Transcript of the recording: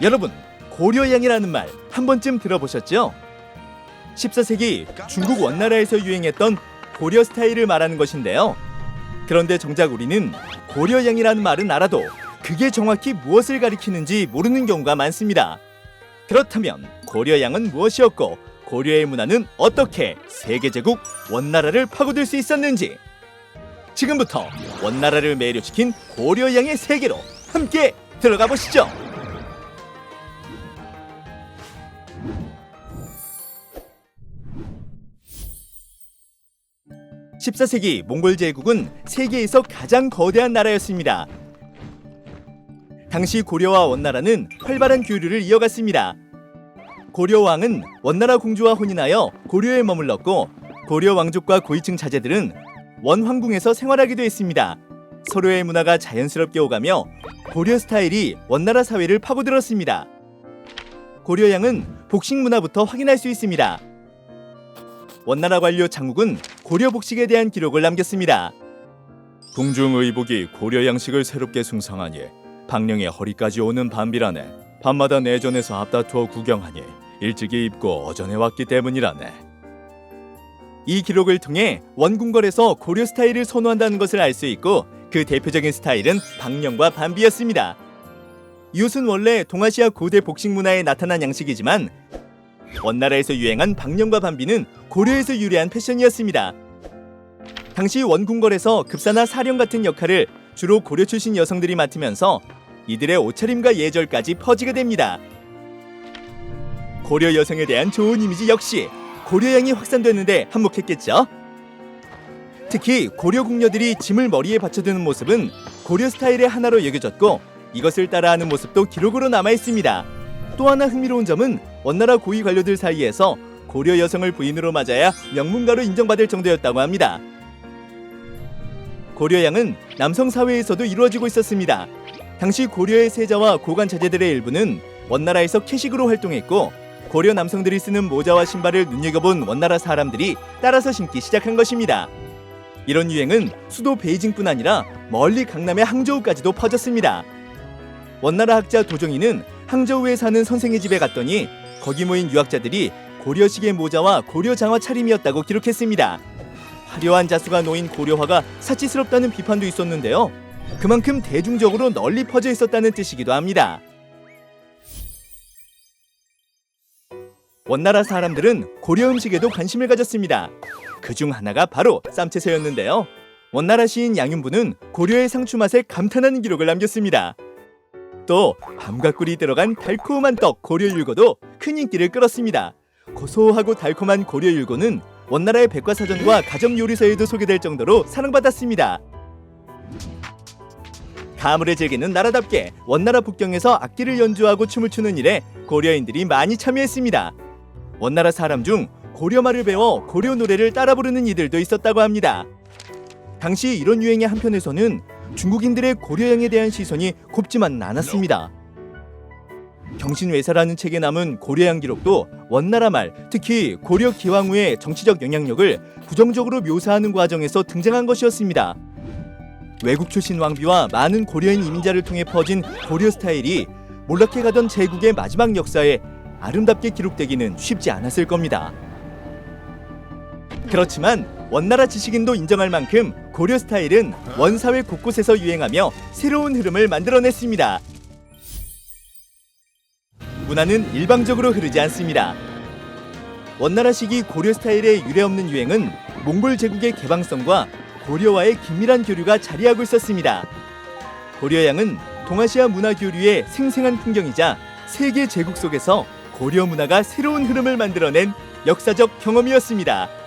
여러분, 고려양이라는 말 한 번쯤 들어보셨죠? 14세기 중국 원나라에서 유행했던 고려 스타일을 말하는 것인데요. 그런데 정작 우리는 고려양이라는 말은 알아도 그게 정확히 무엇을 가리키는지 모르는 경우가 많습니다. 그렇다면 고려양은 무엇이었고 고려의 문화는 어떻게 세계 제국 원나라를 파고들 수 있었는지 지금부터 원나라를 매료시킨 고려양의 세계로 함께 들어가 보시죠. 14세기 몽골 제국은 세계에서 가장 거대한 나라였습니다. 당시 고려와 원나라는 활발한 교류를 이어갔습니다. 고려 왕은 원나라 공주와 혼인하여 고려에 머물렀고 고려 왕족과 고위층 자제들은 원황궁에서 생활하기도 했습니다. 서로의 문화가 자연스럽게 오가며 고려 스타일이 원나라 사회를 파고들었습니다. 고려양은 복식 문화부터 확인할 수 있습니다. 원나라 관료 장국은 고려 복식에 대한 기록을 남겼습니다. 궁중 의복이 고려 양식을 새롭게 숭상하니 박령의 허리까지 오는 밤비라네 밤마다 내전에서 앞다투어 구경하니 일찍이 입고 어전해 왔기 때문이라네 이 기록을 통해 원궁궐에서 고려 스타일을 선호한다는 것을 알 수 있고 그 대표적인 스타일은 박령과 반비였습니다. 이옷은 원래 동아시아 고대 복식 문화에 나타난 양식이지만 원나라에서 유행한 박령과 반비는 고려에서 유래한 패션이었습니다. 당시 원궁궐에서 급사나 사령 같은 역할을 주로 고려 출신 여성들이 맡으면서 이들의 옷차림과 예절까지 퍼지게 됩니다. 고려 여성에 대한 좋은 이미지 역시 고려양이 확산되는데 한몫했겠죠. 특히 고려 궁녀들이 짐을 머리에 받쳐드는 모습은 고려 스타일의 하나로 여겨졌고 이것을 따라하는 모습도 기록으로 남아 있습니다. 또 하나 흥미로운 점은 원나라 고위 관료들 사이에서 고려 여성을 부인으로 맞아야 명문가로 인정받을 정도였다고 합니다. 고려양은 남성 사회에서도 이루어지고 있었습니다. 당시 고려의 세자와 고관 자제들의 일부는 원나라에서 캐식으로 활동했고 고려 남성들이 쓰는 모자와 신발을 눈여겨본 원나라 사람들이 따라서 신기 시작한 것입니다. 이런 유행은 수도 베이징뿐 아니라 멀리 강남의 항저우까지도 퍼졌습니다. 원나라 학자 도종이는 항저우에 사는 선생의 집에 갔더니 거기 모인 유학자들이 고려식의 모자와 고려 장화 차림이었다고 기록했습니다. 화려한 자수가 놓인 고려화가 사치스럽다는 비판도 있었는데요. 그만큼 대중적으로 널리 퍼져 있었다는 뜻이기도 합니다. 원나라 사람들은 고려 음식에도 관심을 가졌습니다. 그 중 하나가 바로 쌈채소였는데요. 원나라 시인 양윤부는 고려의 상추 맛에 감탄하는 기록을 남겼습니다. 또 밤과 꿀이 들어간 달콤한 떡 고려율고도 큰 인기를 끌었습니다. 고소하고 달콤한 고려율고는 원나라의 백과사전과 가정 요리서에도 소개될 정도로 사랑받았습니다. 가물을 즐기는 나라답게 원나라 북경에서 악기를 연주하고 춤을 추는 일에 고려인들이 많이 참여했습니다. 원나라 사람 중 고려말을 배워 고려 노래를 따라 부르는 이들도 있었다고 합니다. 당시 이런 유행의 한편에서는 중국인들의 고려양에 대한 시선이 곱지만은 않았습니다. 경신외사라는 책에 남은 고려양 기록도 원나라 말, 특히 고려 기왕후의 정치적 영향력을 부정적으로 묘사하는 과정에서 등장한 것이었습니다. 외국 출신 왕비와 많은 고려인 이민자를 통해 퍼진 고려 스타일이 몰락해 가던 제국의 마지막 역사에 아름답게 기록되기는 쉽지 않았을 겁니다. 그렇지만 원나라 지식인도 인정할 만큼 고려 스타일은 원사회 곳곳에서 유행하며 새로운 흐름을 만들어냈습니다. 문화는 일방적으로 흐르지 않습니다. 원나라 시기 고려 스타일의 유례 없는 유행은 몽골 제국의 개방성과 고려와의 긴밀한 교류가 자리하고 있었습니다. 고려양은 동아시아 문화 교류의 생생한 풍경이자 세계 제국 속에서 고려 문화가 새로운 흐름을 만들어낸 역사적 경험이었습니다.